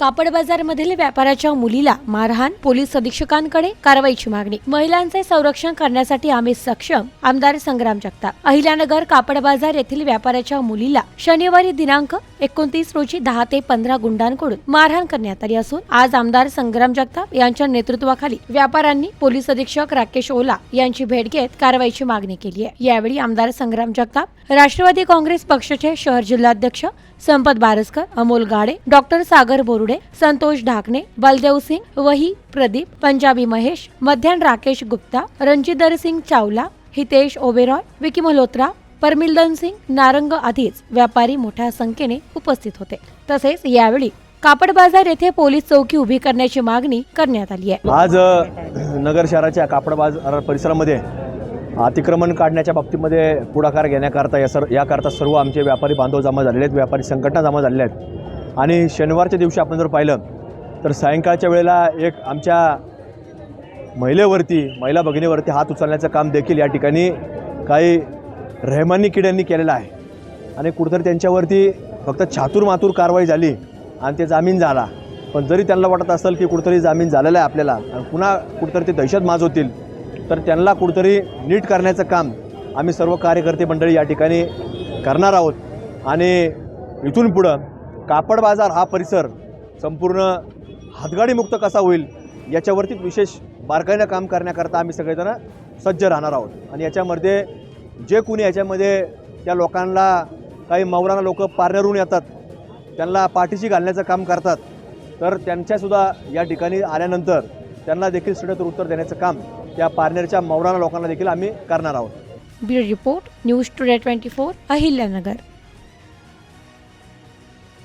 कापड बाजारमधील व्यापाऱ्याच्या मुलीला मारहाण पोलीस अधीक्षकांकडे कारवाईची मागणी. महिलांचे संरक्षण करण्यासाठी आम्ही सक्षम आमदार संग्राम जगताप. अहिल्यानगर कापड बाजार येथील व्यापाऱ्याच्या मुलीला शनिवारी दिनांक एकोणतीस रोजी दहा ते पंधरा गुंडांकडून मारहाण करण्यात आली असून आज आमदार संग्राम जगताप यांच्या नेतृत्वाखाली व्यापाऱ्यांनी पोलीस अधीक्षक राकेश ओला यांची भेट घेत कारवाईची मागणी केली आहे. यावेळी आमदार संग्राम जगताप राष्ट्रवादी काँग्रेस पक्षाचे शहर जिल्हाध्यक्ष संपत बारसकर अमोल गाडे डॉक्टर सागर बोरुडे संतोष ढाकणे बलदेव सिंग वही प्रदीप पंजाबी महेश मध्यान राकेश गुप्ता रणजिदर सिंग चावला हितेश ओबेरॉय विकी मल्होत्रा परमिलदन सिंग नारंग आधीच व्यापारी मोठ्या संख्येने उपस्थित होते. तसेच यावेळी कापड बाजार येथे पोलीस चौकी उभी करण्याची मागणी करण्यात आली आहे. आज नगर शहराच्या कापड बाजार परिसरामध्ये अतिक्रमण काढण्याच्या बाबतीमध्ये पुढाकार घेण्याकरता या सर याकरता सर्व आमचे व्यापारी बांधव जमा झालेले आहेत व्यापारी संघटना जमा झालेल्या आहेत. आणि शनिवारच्या दिवशी आपण जर पाहिलं तर सायंकाळच्या वेळेला एक आमच्या महिलेवरती महिला भगिनीवरती हात उचलण्याचं काम देखील या ठिकाणी काही रहमानी किड्यांनी केलेलं आहे. आणि कुठंतरी त्यांच्यावरती फक्त छातूर कारवाई झाली आणि ते जामीन झाला. पण जरी त्यांना वाटत असेल की कुठंतरी जामीन झालेला आहे आपल्याला आणि पुन्हा कुठंतरी ते दहशत माज होतील तर त्यांना कुठंतरी नीट करण्याचं काम आम्ही सर्व कार्यकर्ते मंडळी या ठिकाणी करणार आहोत. आणि इथून पुढं कापड बाजार हा परिसर संपूर्ण हातगाडीमुक्त कसा होईल याच्यावरती विशेष बारकाईनं काम करण्याकरता आम्ही सगळेजण सज्ज राहणार आहोत. आणि याच्यामध्ये जे कोणी याच्यामध्ये त्या लोकांना काही मौलाना लोक पारनेरून येतात त्यांना पाठीशी घालण्याचं काम करतात तर त्यांच्यासुद्धा या ठिकाणी आल्यानंतर त्यांना देखील सडेतोड उत्तर देण्याचं काम त्या पारनेरच्या मौलाना लोकांना देखील आम्ही करणार आहोत. Bureau report news today twenty four Ahilyanagar.